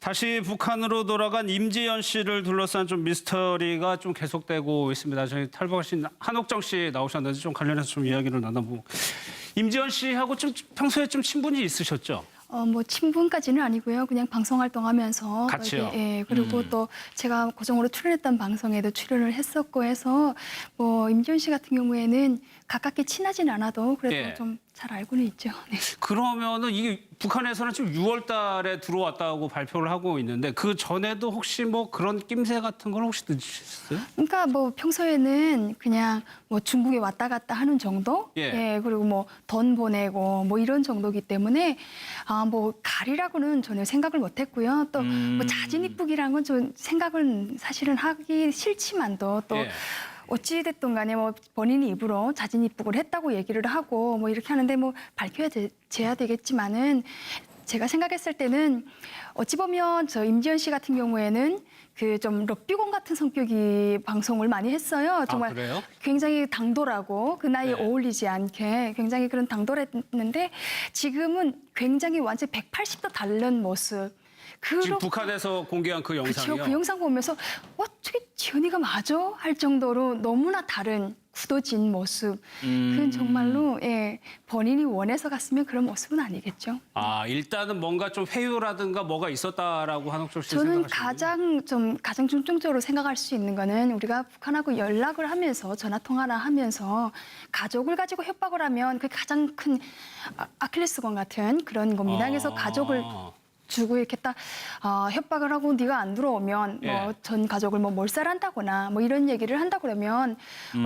다시 북한으로 돌아간 임지연 씨를 둘러싼 좀 미스터리가 좀 계속되고 있습니다. 저희 탈북하신 한옥정 씨 나오셨는데 좀 관련해서 좀 이야기를 나눠보고 임지연 씨하고 좀 평소에 좀 친분이 있으셨죠? 어, 뭐 친분까지는 아니고요. 그냥 방송 활동하면서 같이요? 이렇게, 예, 그리고 또 제가 고정으로 출연했던 방송에도 출연을 했었고 해서 뭐 임지연 씨 같은 경우에는 가깝게 친하진 않아도 그래도 예. 좀 잘 알고는 있죠. 네. 그러면은 이게 북한에서는 지금 6월 달에 들어왔다고 발표를 하고 있는데 그 전에도 혹시 뭐 그런 낌새 같은 걸 혹시 드셨어요? 그러니까 뭐 평소에는 그냥 뭐 중국에 왔다 갔다 하는 정도, 예. 그리고 뭐 돈 보내고 뭐 이런 정도기 때문에 아 뭐 가리라고는 전혀 생각을 못했고요. 또뭐 자진 입국이라는 건좀 생각은 사실은 하기 싫지만도 또 예. 어찌 됐든 간에 뭐 본인이 입으로 자진 입국을 했다고 얘기를 하고 뭐 이렇게 하는데 뭐 밝혀야 돼, 야 되겠지만은 제가 생각했을 때는 어찌 보면 저 임지연 씨 같은 경우에는 그 좀 럭비공 같은 성격이 방송을 많이 했어요. 정말 그래요? 굉장히 당돌하고 그 나이에 네. 어울리지 않게 굉장히 그런 당돌했는데 지금은 굉장히 완전 180도 다른 모습. 지금 북한에서 공개한 그 그렇죠. 영상이요. 그 영상 보면서 어떻게 지연이가 맞아? 할 정도로 너무나 다른 굳어진 모습. 음. 그건 정말로 예, 본인이 원해서 갔으면 그런 모습은 아니겠죠. 아 일단은 뭔가 좀 회유라든가 뭐가 있었다라고 한옥정 씨 저는 가장 좀 가장 중점적으로 생각할 수 있는 거는 우리가 북한하고 연락을 하면서 전화 통화를 하면서 가족을 가지고 협박을 하면 그 가장 큰 아- 아킬레스건 같은 그런 겁니다. 그래서 가족을 주고 이렇게 딱 아, 협박을 하고 네가 안 들어오면 예. 뭐 전 가족을 뭐 몰살한다거나 뭐 이런 얘기를 한다 그러면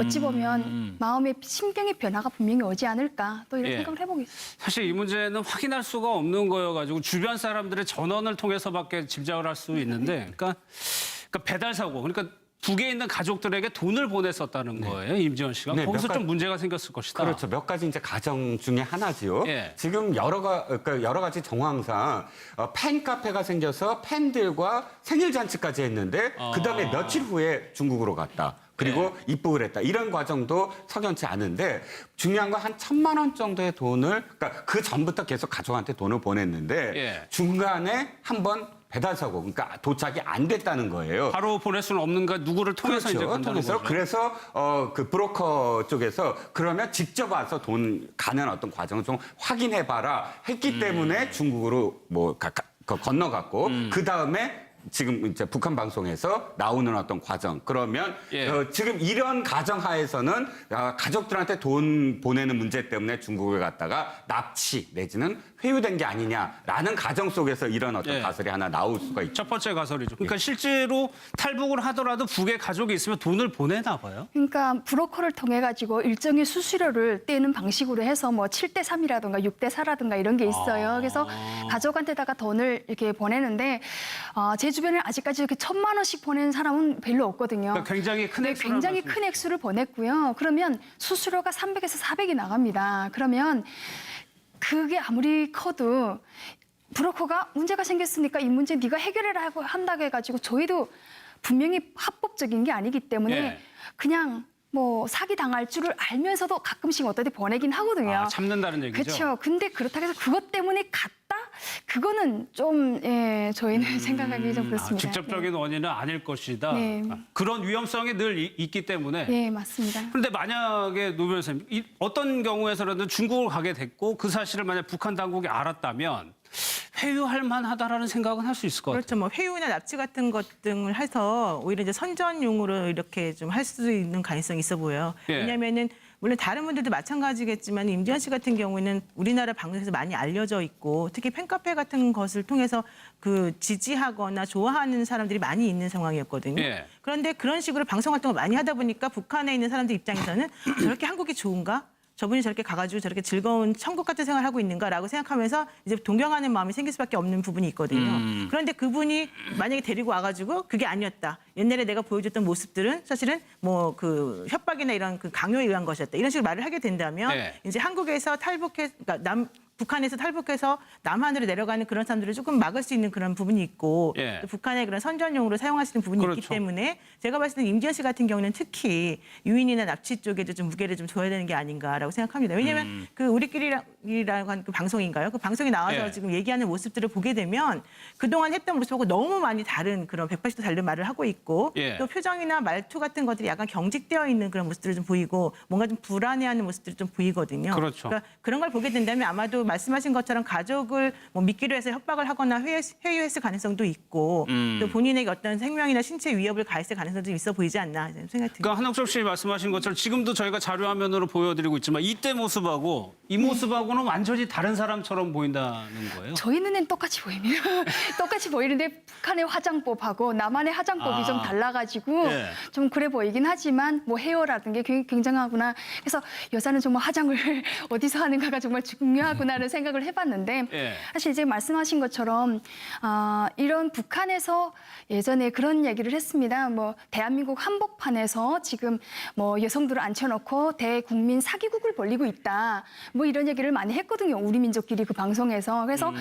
어찌 보면 마음의 심경의 변화가 분명히 오지 않을까 또 이런 예. 생각을 해보겠습니다. 사실 이 문제는 확인할 수가 없는 거여가지고 주변 사람들의 전원을 통해서밖에 짐작을 할 수 있는데, 그러니까, 그러니까 배달 사고, 그러니까 북에 있는 가족들에게 돈을 보냈었다는 거예요, 임지원 씨가. 네, 거기서 몇좀 가지- 문제가 생겼을 것이다. 그렇죠. 몇 가지 이제 가정 중에 하나지요. 예. 지금 여러 가 그러니까 여러 가지 정황상 어, 팬 카페가 생겨서 팬들과 생일 잔치까지 했는데 아. 그다음에 며칠 후에 중국으로 갔다. 그리고 예. 입국을 했다. 이런 과정도 석연치 않은데 중요한 건 한 천만 원 정도의 돈을 그러니까 그 전부터 계속 가족한테 돈을 보냈는데 예. 중간에 한번 배달 사고 그러니까 도착이 안 됐다는 거예요. 바로 보낼 수는 없는가 누구를 통해서 이제 그렇죠. 간다는 통해서 거죠. 그래서 어 그 브로커 쪽에서 그러면 직접 와서 돈 가는 어떤 과정을 좀 확인해 봐라 음. 했기 때문에 중국으로 뭐 가, 가- 거- 건너갔고 음. 그 다음에 지금 이제 북한 방송에서 나오는 어떤 과정 그러면 예. 어, 지금 이런 가정 하에서는 아, 가족들한테 돈 보내는 문제 때문에 중국을 갔다가 납치 내지는 회유된 게 아니냐라는 가정 속에서 이런 어떤 예. 가설이 하나 나올 수가 있죠. 첫 번째 가설이죠. 그러니까 실제로 탈북을 하더라도 북에 가족이 있으면 돈을 보내나 봐요. 그러니까 브로커를 통해 가지고 일정의 수수료를 떼는 방식으로 해서 뭐 7대 3이라든가 6대 4라든가 이런 게 있어요. 아. 그래서 가족한테다가 돈을 이렇게 보내는데 어, 제 주변에 아직까지 이렇게 천만 원씩 보내는 사람은 별로 없거든요. 그러니까 굉장히 큰 네, 액수라는 굉장히 말씀이시죠. 큰 액수를 보냈고요. 그러면 수수료가 300에서 400이 나갑니다. 그러면 그게 아무리 커도 브로커가 문제가 생겼으니까 이 문제 네가 해결해라 하고 한다고 해가지고 저희도 분명히 합법적인 게 아니기 때문에 예. 그냥 뭐 사기 당할 줄을 알면서도 가끔씩 어떨 때 보내긴 하거든요. 아, 참는다는 얘기죠. 그렇죠. 근데 그렇다고 해서 그것 때문에 갔다? 그거는 좀 예, 저희는 생각하기 좀 아, 그렇습니다. 직접적인 원인은 아닐 것이다. 네. 아, 그런 위험성이 늘 이- 있기 때문에. 네, 네 맞습니다. 그런데 만약에 노 변호사님, 이- 어떤 경우에서라도 중국을 가게 됐고 그 사실을 만약 북한 당국이 알았다면 회유할 만하다라는 생각은 할 수 있을 것 같아요. 그렇죠. 뭐 회유나 납치 같은 것 등을 해서 오히려 이제 선전용으로 이렇게 좀 할 수 있는 가능성이 있어 보여요. 예. 왜냐하면은 물론 다른 분들도 마찬가지겠지만 임지연 씨 같은 경우에는 우리나라 방송에서 많이 알려져 있고 특히 팬카페 같은 것을 통해서 그 지지하거나 좋아하는 사람들이 많이 있는 상황이었거든요. 예. 그런데 그런 식으로 방송 활동을 많이 하다 보니까 북한에 있는 사람들 입장에서는 저렇게 한국이 좋은가? 저분이 저렇게 가가지고 저렇게 즐거운 천국 같은 생활을 하고 있는가라고 생각하면서 이제 동경하는 마음이 생길 수밖에 없는 부분이 있거든요. 음. 그런데 그분이 만약에 데리고 와가지고 그게 아니었다. 옛날에 내가 보여줬던 모습들은 사실은 뭐 그 협박이나 이런 그 강요에 의한 것이었다. 이런 식으로 말을 하게 된다면 네. 이제 한국에서 탈북해, 그러니까 남 북한에서 탈북해서 남한으로 내려가는 그런 사람들을 조금 막을 수 있는 그런 부분이 있고 예. 또 북한의 그런 선전용으로 사용할 수 있는 부분이 있기 그렇죠. 때문에 제가 봤을 때 임지연 씨 같은 경우는 특히 유인이나 납치 쪽에도 좀 무게를 좀 둬야 되는 게 아닌가라고 생각합니다. 왜냐하면 음. 그 우리끼리라고 하는 그 방송인가요? 그 방송에 나와서 예. 지금 얘기하는 모습들을 보게 되면 그동안 했던 모습하고 너무 많이 다른 그런 180도 다른 말을 하고 있고 예. 또 표정이나 말투 같은 것들이 약간 경직되어 있는 그런 모습들을 좀 보이고 뭔가 좀 불안해하는 모습들이 좀 보이거든요. 그렇죠. 그러니까 그런 걸 보게 된다면 아마도 말씀하신 것처럼 가족을 뭐 믿기로 해서 협박을 하거나 회유, 회유했을 가능성도 있고 음. 또 본인에게 어떤 생명이나 신체 위협을 가했을 가능성도 있어 보이지 않나 생각이 듭니다. 그러니까 한옥섭 씨 말씀하신 것처럼 지금도 저희가 자료 화면으로 보여드리고 있지만 이때 모습하고 이 모습하고는 완전히 다른 사람처럼 보인다는 거예요. 저희 눈엔 똑같이 보입니다. 똑같이 보이는데 북한의 화장법하고 남한의 화장법이 아. 좀 달라가지고 예. 좀 그래 보이긴 하지만 뭐 헤어라든 게 굉- 굉장하구나. 그래서 여자는 정말 화장을 어디서 하는가가 정말 중요하구나 라는 생각을 해봤는데 예. 사실 이제 말씀하신 것처럼 아, 이런 북한에서 예전에 그런 얘기를 했습니다. 뭐 대한민국 한복판에서 지금 뭐 여성들을 앉혀놓고 대국민 사기국을 벌리고 있다. 뭐 이런 얘기를 많이 했거든요. 우리 민족끼리 그 방송에서. 그래서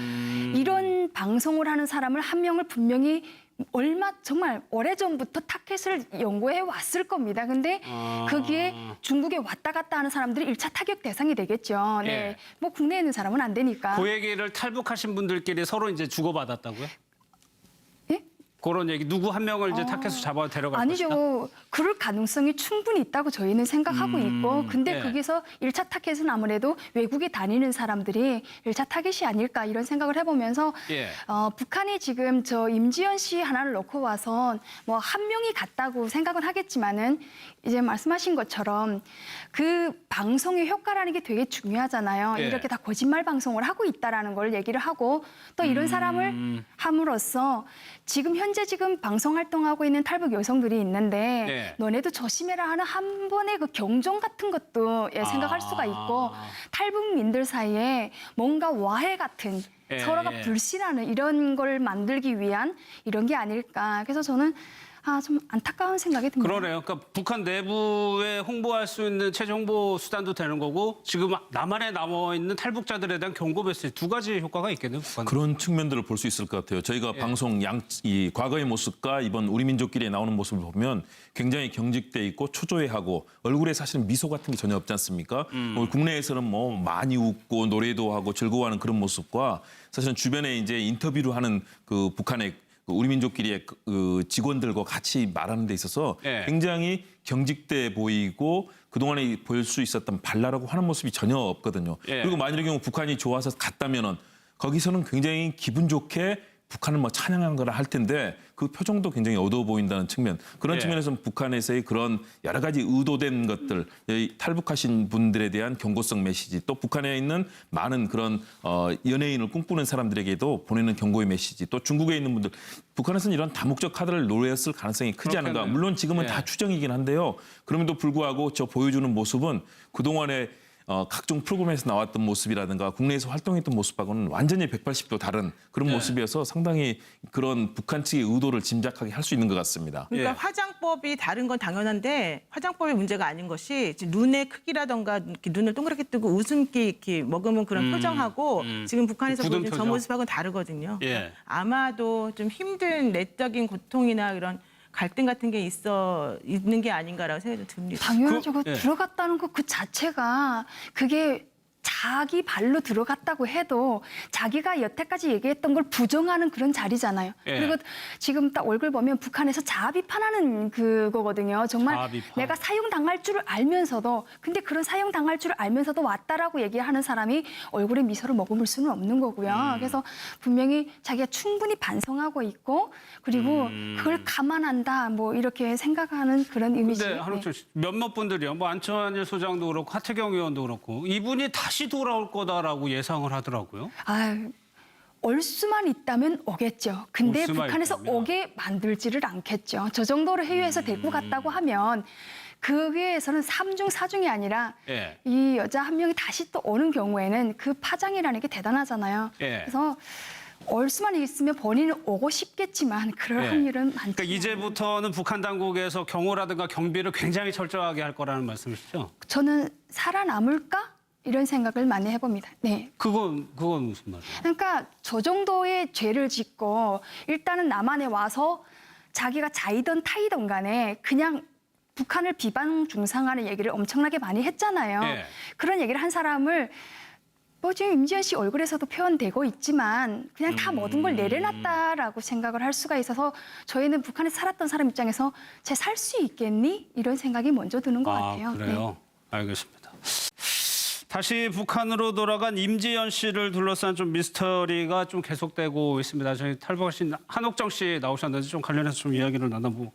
이런 방송을 하는 사람을 한 명을 분명히 얼마 정말 오래전부터 타켓을 연구해 왔을 겁니다. 근데 아. 거기에 중국에 왔다 갔다 하는 사람들이 일차 타격 대상이 되겠죠. 네. 예. 뭐 국내에 있는 사람은 안 되니까. 그 얘기를 탈북하신 분들끼리 서로 이제 주고받았다고요? 예? 그런 얘기 누구 한 명을 이제 타켓으로 잡아 데려갈 것이다. 아니죠. 그럴 가능성이 충분히 있다고 저희는 생각하고 있고, 근데 예. 거기서 일차 타겟은 아무래도 외국에 다니는 사람들이 일차 타겟이 아닐까 이런 생각을 해보면서 예. 어, 북한이 지금 저 임지연 씨 하나를 놓고 와서 뭐한 명이 같다고 생각은 하겠지만은 이제 말씀하신 것처럼 그 방송의 효과라는 게 되게 중요하잖아요. 예. 이렇게 다 거짓말 방송을 하고 있다라는 걸 얘기를 하고 또 이런 음. 사람을 함으로써 지금 현재 지금 방송 활동하고 있는 탈북 여성들이 있는데 예. 너네도 조심해라 하는 한 번의 그 경종 같은 것도 예, 생각할 수가 있고 아. 탈북민들 사이에 뭔가 와해 같은 예, 서로가 예. 불신하는 이런 걸 만들기 위한 이런 게 아닐까. 그래서 저는 아, 좀 안타까운 생각이 듭니다. 그러네요. 그러니까 북한 내부에 홍보할 수 있는 체제 홍보 수단도 되는 거고 지금 남한에 남아 있는 탈북자들에 대한 경고 메시지 두 가지 효과가 있겠네요. 북한. 그런 측면들을 볼 수 있을 것 같아요. 저희가 예. 방송 양, 이 과거의 모습과 이번 우리 민족끼리 나오는 모습을 보면 굉장히 경직돼 있고 초조해하고 얼굴에 사실은 미소 같은 게 전혀 없지 않습니까? 음. 뭐 국내에서는 뭐 많이 웃고 노래도 하고 즐거워하는 그런 모습과 사실은 주변에 이제 인터뷰를 하는 그 북한의 그 우리 민족끼리의 그- 그 직원들과 같이 말하는 데 있어서 예. 굉장히 경직돼 보이고 그동안에 볼 수 있었던 발랄하고 하는 모습이 전혀 없거든요. 예. 그리고 만일의 경우 북한이 좋아서 갔다면은 거기서는 굉장히 기분 좋게 북한을 뭐 찬양한 거라 할 텐데 그 표정도 굉장히 어두워 보인다는 측면 그런 예. 측면에서는 북한에서의 그런 여러 가지 의도된 것들 이 탈북하신 분들에 대한 경고성 메시지 또 북한에 있는 많은 그런 어, 연예인을 꿈꾸는 사람들에게도 보내는 경고의 메시지 또 중국에 있는 분들 북한에서는 이런 다목적 카드를 노렸을 가능성이 크지 않은가 그렇겠네요. 물론 지금은 예. 다 추정이긴 한데요 그럼에도 불구하고 저 보여주는 모습은 그동안에 어, 각종 프로그램에서 나왔던 모습이라든가 국내에서 활동했던 모습하고는 완전히 180도 다른 그런 네. 모습이어서 상당히 그런 북한 측의 의도를 짐작하게 할 수 있는 것 같습니다. 그러니까 예. 화장법이 다른 건 당연한데 화장법이 문제가 아닌 것이 눈의 크기라던가 눈을 동그랗게 뜨고 웃음기 이렇게 먹으면 그런 표정하고 지금 북한에서 음. 보여준 저. 모습하고는 다르거든요. 예. 아마도 좀 힘든 내적인 고통이나 이런 갈등 같은 게 있어 있는 게 아닌가라고 생각이 좀 듭니다. 당연하죠. 그- 그, 예. 들어갔다는 거그 자체가 그게 자기 발로 들어갔다고 해도 자기가 여태까지 얘기했던 걸 부정하는 그런 자리잖아요. 예. 그리고 지금 딱 얼굴 보면 북한에서 자아 비판하는 그거거든요. 정말 자아 비판. 내가 사용 당할 줄을 알면서도 근데 그런 사용 당할 줄을 알면서도 왔다라고 얘기하는 사람이 얼굴에 미소를 머금을 수는 없는 거고요. 음. 그래서 분명히 자기가 충분히 반성하고 있고 그리고 음. 그걸 감안한다 뭐 이렇게 생각하는 그런 이미지. 근데 한옥철 씨 몇몇 분들이요. 뭐 안철환 소장도 그렇고 하태경 의원도 그렇고 이분이 다시 돌아올 거다라고 예상을 하더라고요. 아, 올 수만 있다면 오겠죠. 근데 올 수만 북한에서 있다면. 오게 만들지를 않겠죠. 저 정도로 해외에서 음. 데리고 갔다고 하면 그게에서는 삼중사중이 아니라 예. 이 여자 한 명이 다시 또 오는 경우에는 그 파장이라는 게 대단하잖아요. 예. 그래서 올 수만 있으면 본인은 오고 싶겠지만 그럴 예. 확률은 많지 그러니까 이제부터는 북한 당국에서 경호라든가 경비를 굉장히 철저하게 할 거라는 말씀이시죠? 저는 살아남을까? 이런 생각을 많이 해봅니다. 네. 그건 그건 무슨 말이에요? 그러니까 저 정도의 죄를 짓고 일단은 남한에 와서 자기가 자이던 타이던 간에 그냥 북한을 비방 중상하는 얘기를 엄청나게 많이 했잖아요. 예. 그런 얘기를 한 사람을 뭐 지금 임지연 씨 얼굴에서도 표현되고 있지만 그냥 다 모든 걸 내려놨다라고 생각을 할 수가 있어서 저희는 북한에 살았던 사람 입장에서 쟤 살 수 있겠니? 이런 생각이 먼저 드는 것 같아요. 아, 네. 그래요? 알겠습니다. 다시 북한으로 돌아간 임지연 씨를 둘러싼 좀 미스터리가 좀 계속되고 있습니다. 저희 탈북하신 한옥정 씨 나오셨는데 좀 관련해서 좀 이야기를 나눠보고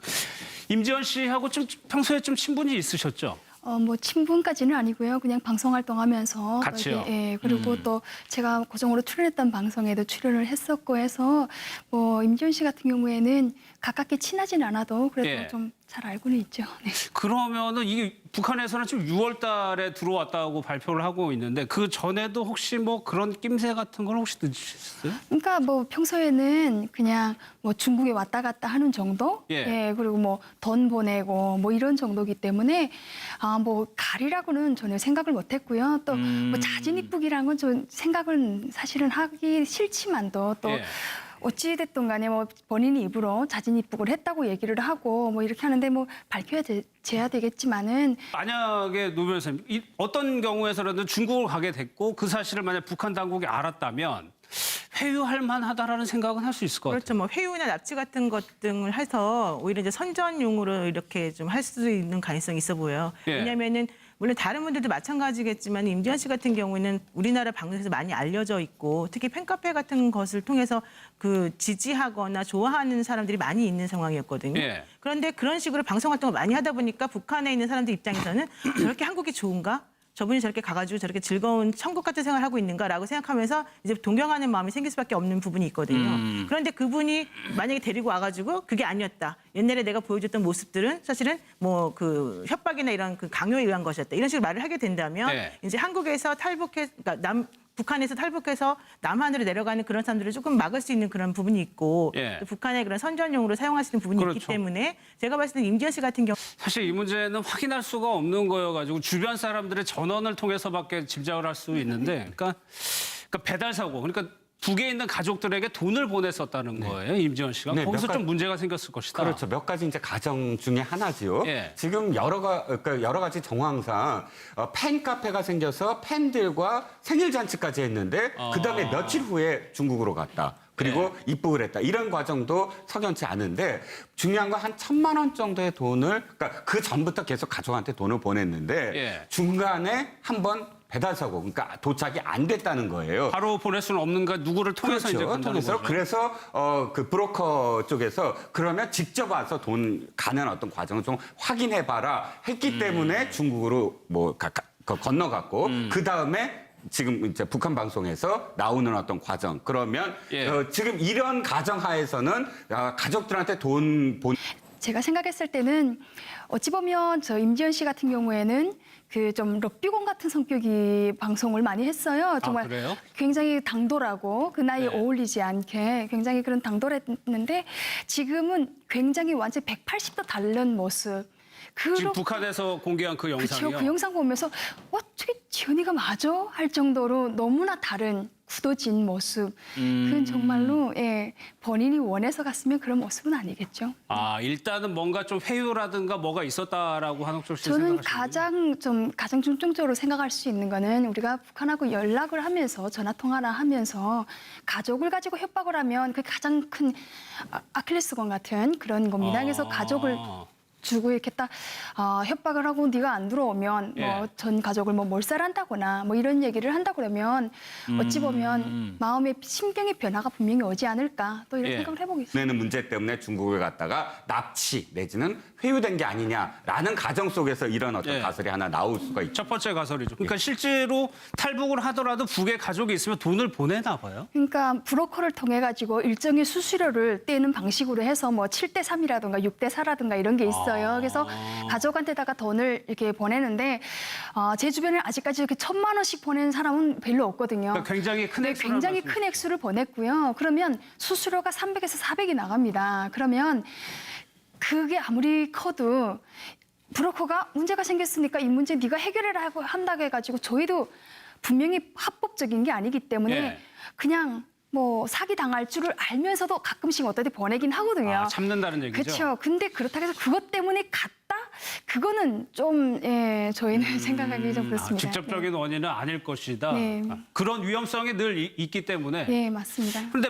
임지연 씨하고 좀 평소에 좀 친분이 있으셨죠? 어, 뭐 친분까지는 아니고요. 그냥 방송 활동하면서 같이요? 이렇게, 예, 그리고 또 제가 고정으로 출연했던 방송에도 출연을 했었고 해서 뭐 임지연 씨 같은 경우에는 가깝게 친하진 않아도 그래도 예. 좀 잘 알고는 있죠. 네. 그러면은 이게 북한에서는 지금 6월 달에 들어왔다고 발표를 하고 있는데 그 전에도 혹시 뭐 그런 낌새 같은 걸 혹시 느끼셨어요? 그러니까 뭐 평소에는 그냥 뭐 중국에 왔다 갔다 하는 정도, 예. 그리고 뭐 돈 보내고 뭐 이런 정도기 때문에 아 뭐 가리라고는 전혀 생각을 못 했고요. 또뭐 자진 입국이라는 건좀 생각은 사실은 하기 싫지만도 또 예. 어찌 됐든 간에 뭐 본인이 입으로 자진 입국을 했다고 얘기를 하고 뭐 이렇게 하는데 뭐 밝혀야 돼, 야 되겠지만은 만약에 노 변호사님 이 어떤 경우에서라도 중국을 가게 됐고 그 사실을 만약 북한 당국이 알았다면 회유할 만하다라는 생각은 할 수 있을 것 같아요. 그렇죠. 뭐 회유나 납치 같은 것 등을 해서 오히려 이제 선전용으로 이렇게 좀 할 수 있는 가능성이 있어 보여요. 예. 왜냐하면은 물론 다른 분들도 마찬가지겠지만 임지연 씨 같은 경우는 우리나라 방송에서 많이 알려져 있고 특히 팬카페 같은 것을 통해서 그 지지하거나 좋아하는 사람들이 많이 있는 상황이었거든요. 예. 그런데 그런 식으로 방송 활동을 많이 하다 보니까 북한에 있는 사람들 입장에서는 저렇게 한국이 좋은가? 저분이 저렇게 가가지고 저렇게 즐거운 천국 같은 생활을 하고 있는가라고 생각하면서 이제 동경하는 마음이 생길 수밖에 없는 부분이 있거든요. 그런데 그분이 만약에 데리고 와가지고 그게 아니었다. 옛날에 내가 보여줬던 모습들은 사실은 뭐 그 협박이나 이런 그 강요에 의한 것이었다. 이런 식으로 말을 하게 된다면 네. 이제 한국에서 탈북해, 그러니까 남 북한에서 탈북해서 남한으로 내려가는 그런 사람들을 조금 막을 수 있는 그런 부분이 있고 예. 또 북한의 그런 선전용으로 사용할 수 있는 부분이 있기 그렇죠. 때문에 제가 봤을 때는 임지연 씨 같은 경우 사실 이 문제는 확인할 수가 없는 거여가지고 주변 사람들의 전원을 통해서밖에 짐작을 할 수 있는데, 그러니까, 그러니까 배달 사고, 그러니까 북에 있는 가족들에게 돈을 보냈었다는 거예요, 임지원 씨가. 네, 거기서 몇좀 가지- 문제가 생겼을 것이다. 그렇죠. 몇 가지 이제 가정 중에 하나지요. 예. 지금 여러 가 그러니까 여러 가지 정황상 어, 팬 카페가 생겨서 팬들과 생일 잔치까지 했는데 아. 그다음에 며칠 후에 중국으로 갔다. 그리고 예. 입국을 했다. 이런 과정도 석연치 않은데 중요한 건 한 천만 원 정도의 돈을 그러니까 그 전부터 계속 가족한테 돈을 보냈는데 예. 중간에 한번 배달 사고 그러니까 도착이 안 됐다는 거예요. 바로 보낼 수는 없는가 누구를 통해서 이제 간다는 통해서 거죠. 그래서 어 그 브로커 쪽에서 그러면 직접 와서 돈 가는 어떤 과정을 좀 확인해 봐라 했기 음. 때문에 중국으로 뭐 가, 가- 거- 건너갔고 음. 그 다음에 지금 이제 북한 방송에서 나오는 어떤 과정 그러면 예. 어, 지금 이런 가정 하에서는 아, 가족들한테 돈 본. 제가 생각했을 때는 어찌 보면 저 임지연 씨 같은 경우에는 그 좀 럭비공 같은 성격이 방송을 많이 했어요. 정말 아, 그래요? 굉장히 당돌하고 그 나이에 네. 어울리지 않게 굉장히 그런 당돌했는데 지금은 굉장히 완전 180도 다른 모습. 지금 그렇- 북한에서 공개한 그 영상이요. 그 영상 보면서 어떻게 지연이가 맞아? 할 정도로 너무나 다른 굳어진 모습. 음. 그건 정말로 예, 본인이 원해서 갔으면 그런 모습은 아니겠죠. 아 일단은 뭔가 좀 회유라든가 뭐가 있었다라고 한옥철 씨 저는 가장 좀 가장 중점적으로 생각할 수 있는 거는 우리가 북한하고 연락을 하면서 전화 통화를 하면서 가족을 가지고 협박을 하면 그 가장 큰 아- 아킬레스건 같은 그런 겁니다. 그래서 아. 가족을 주고 이렇게 딱 아, 협박을 하고 네가 안 들어오면 예. 뭐 전 가족을 뭐 몰살한다거나 뭐 이런 얘기를 한다 그러면 어찌 음. 보면 마음의 심경의 변화가 분명히 오지 않을까 또 이런 예. 생각을 해보고 있습니다. 내는 문제 때문에 중국을 갔다가 납치 내지는 회유된 게 아니냐라는 가정 속에서 이런 어떤 예. 가설이 하나 나올 수가 있죠. 첫 번째 가설이죠. 그러니까 실제로 탈북을 하더라도 북에 가족이 있으면 돈을 보내나 봐요. 그러니까 브로커를 통해 가지고 일정의 수수료를 떼는 방식으로 해서 뭐 7대 3이라든가 6대 4라든가 이런 게 있어 요. 아. 그래서 가족한테다가 돈을 이렇게 보내는데 어, 제 주변에 아직까지 이렇게 천만 원씩 보내는 사람은 별로 없거든요. 그러니까 굉장히 큰 네, 액수라는 굉장히 말씀이시죠. 큰 액수를 보냈고요. 그러면 수수료가 300에서 400이 나갑니다. 그러면 그게 아무리 커도 브로커가 문제가 생겼으니까 이 문제 네가 해결해라 하고 한다고 해가지고 저희도 분명히 합법적인 게 아니기 때문에 예. 그냥 뭐 사기 당할 줄을 알면서도 가끔씩 때 보내긴 하거든요. 아, 참는다는 얘기죠. 그렇죠. 근데 그렇다고 해서 그것 때문에 갔다? 그거는 좀 예, 저희는 생각하기 좀 아, 그렇습니다. 직접적인 원인은 아닐 것이다. 네. 아, 그런 위험성이 늘 이- 있기 때문에. 예, 예, 맞습니다. 그런데